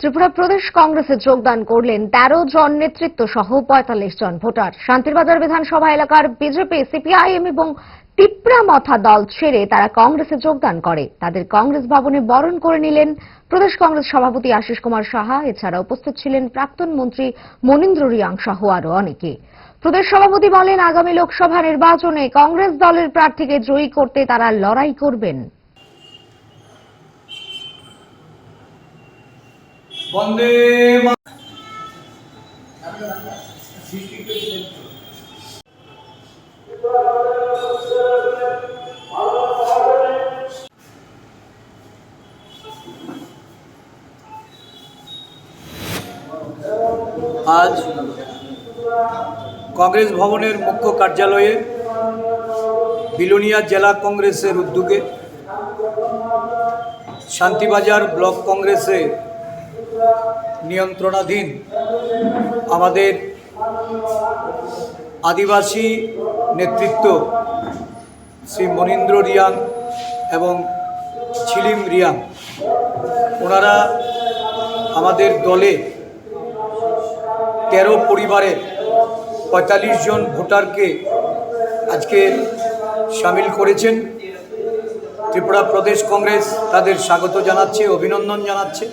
ত্রিপুরা প্রদেশ কংগ্রেসে যোগদান করলেন তেরো জন নেতৃত্ব সহ পঁয়তাল্লিশ জন ভোটার। শান্তিরবাজার বিধানসভা এলাকার বিজেপি, সিপিআইএম এবং তিপ্রা মথা দল ছেড়ে তারা কংগ্রেসে যোগদান করে। তাদের কংগ্রেস ভবনে বরণ করে নিলেন প্রদেশ কংগ্রেস সভাপতি আশিস কুমার সাহা। এছাড়া উপস্থিত ছিলেন প্রাক্তন মন্ত্রী মনীন্দ্র রিয়াং সহ আরও অনেকে। প্রদেশ সভাপতি বলেন, আগামী লোকসভা নির্বাচনে কংগ্রেস দলের প্রার্থীকে জয়ী করতে তারা লড়াই করবেন। বন্দে আজ কংগ্রেস ভবনের মুখ্য কার্যালয়ে বিলোনিয়া জেলা কংগ্রেসের উদ্যোগে শান্তিবাজার ব্লক কংগ্রেসে নিয়ন্ত্রণাধীন আমাদের আদিবাসী নেতৃত্ব শ্রী মনীন্দ্র রিয়াং এবং ছিলিম রিয়াং, ওনারা আমাদের দলে তেরো পরিবারের পঁয়তাল্লিশ জন ভোটারকে আজকে সামিল করেছেন। ত্রিপুরা প্রদেশ কংগ্রেস তাদের স্বাগত জানাচ্ছে, অভিনন্দন জানাচ্ছে।